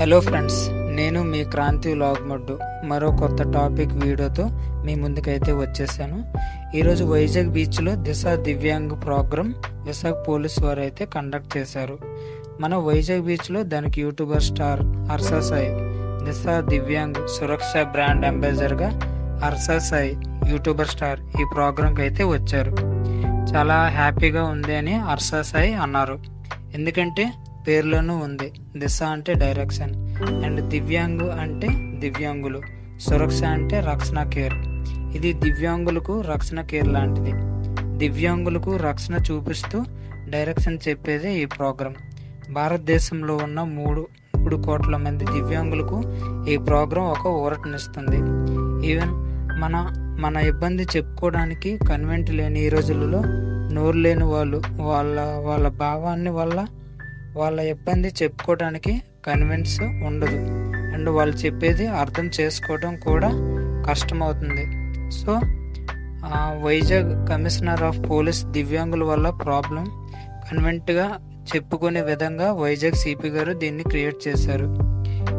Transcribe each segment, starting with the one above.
Hello friends నేను మీ క్రాంతి లాగ్మడ్డు మరో కొత్త టాపిక్ వీడియోతో మీ ముందుకైతే వచ్చేసాను. ఈరోజు వైజాగ్ బీచ్లో దిశ దివ్యాంగ్ ప్రోగ్రామ్ విశాఖ పోలీస్ వారు అయితే కండక్ట్ చేశారు. మన వైజాగ్ బీచ్లో దానికి YouTuber star Harsha Sai Disha Divyang Suraksha brand అంబాసిడర్గా Harsha Sai YouTuber star ఈ ప్రోగ్రాంకి అయితే వచ్చారు. చాలా హ్యాపీగా ఉంది అని హర్షా సాయి అన్నారు. ఎందుకంటే పేర్లోనూ ఉంది. దిశ అంటే డైరెక్షన్. అండ్ దివ్యాంగు అంటే దివ్యాంగులు. సురక్ష అంటే రక్షణ కేర్. ఇది దివ్యాంగులకు రక్షణ కేర్ లాంటిది. దివ్యాంగులకు రక్షణ చూపిస్తూ డైరెక్షన్ చెప్పేదే ఈ ప్రోగ్రాం. భారతదేశంలో ఉన్న మూడు మూడు కోట్ల మంది దివ్యాంగులకు ఈ ప్రోగ్రాం ఒక ఊరటనిస్తుంది. ఈవెన్ మన మన ఇబ్బంది చెప్పుకోవడానికి కన్వెంట్ లేని ఈ రోజులలో నోరు లేని వాళ్ళు వాళ్ళ వాళ్ళ భావాన్ని వల్ల వాళ్ళ ఇబ్బంది చెప్పుకోవడానికి కన్విన్స్ ఉండదు. అండ్ వాళ్ళు చెప్పేది అర్థం చేసుకోవడం కూడా కష్టమవుతుంది. So Vizag commissioner of police దివ్యాంగుల వల్ల ప్రాబ్లం. కన్వెంట్గా చెప్పుకునే విధంగా వైజాగ్ సిపి గారు దీన్ని క్రియేట్ చేశారు.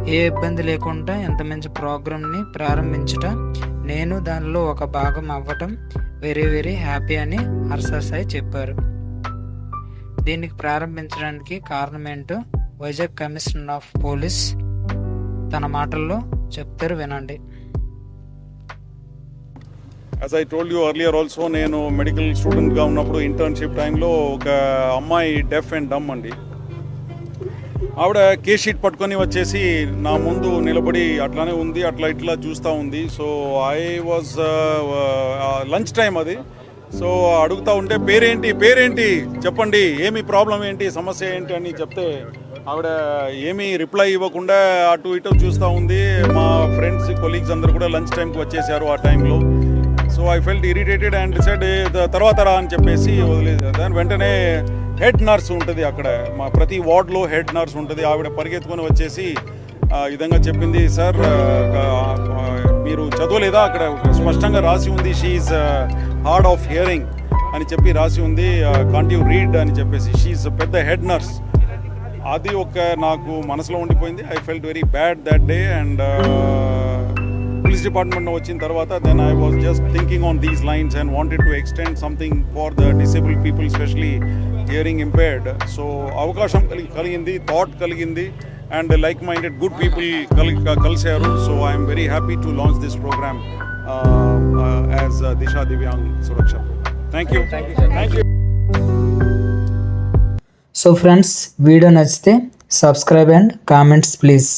ఏ ఇబ్బంది లేకుండా ఎంత మంచి ప్రోగ్రామ్ని ప్రారంభించట నేను దానిలో ఒక భాగం అవ్వటం వెరీ వెరీ హ్యాపీ అని హర్ష సాయి చెప్పారు. దీనికి ప్రారంభించడానికి కారణం ఏంటో వైజాగ్ కమిషనర్ ఆఫ్ పోలీస్ తన మాటల్లో చెప్తారు వినండి. As I told you earlier also నేను మెడికల్ స్టూడెంట్గా ఉన్నప్పుడు ఇంటర్న్షిప్ టైంలో ఒక అమ్మాయి డెఫ్ అండ్ డమ్ అండి. ఆవిడ కే షీట్ పట్టుకొని వచ్చేసి నా ముందు నిలబడి అట్లానే ఉంది అట్లా ఇట్లా చూస్తూ ఉంది. So I was lunch time అది. సో అడుగుతా ఉంటే పేరేంటి పేరేంటి? చెప్పండి ఏమి ప్రాబ్లం ఏంటి సమస్య ఏంటి అని చెప్తే ఆవిడ ఏమీ రిప్లై ఇవ్వకుండా అటు ఇటు చూస్తూ ఉంది. మా ఫ్రెండ్స్ కొలీగ్స్ అందరు కూడా లంచ్ టైంకి వచ్చేసారు ఆ టైంలో so I felt irritated and decide తర్వాత రా అని చెప్పేసి వదిలేదు దాని వెంటనే హెడ్ నర్స్ ఉంటుంది అక్కడ. మా ప్రతి వార్డ్లో హెడ్ నర్స్ ఉంటుంది. ఆవిడ పరిగెత్తుకొని వచ్చేసి విధంగా చెప్పింది సార్ మీరు చదవలేదా? అక్కడ స్పష్టంగా రాసి ఉంది. షీఈ్ హార్డ్ ఆఫ్ హియరింగ్ అని చెప్పి రాసి ఉంది. కాంట్ యూ రీడ్ అని చెప్పేసి. షీఈ్ పెద్ద హెడ్ నర్స్ అది ఒక నాకు మనసులో ఉండిపోయింది. I felt very bad that day and police department వచ్చిన తర్వాత then I was just thinking on these lines and wanted to extend something for the disable people specially hearing impaired so అవకాశం కలిగి కలిగింది థాట్ కలిగింది and like minded good people కలి so I'm very happy to launch this program as Disha Divyang Suraksha thank you thank you so friends video నచ్చితే subscribe and comments please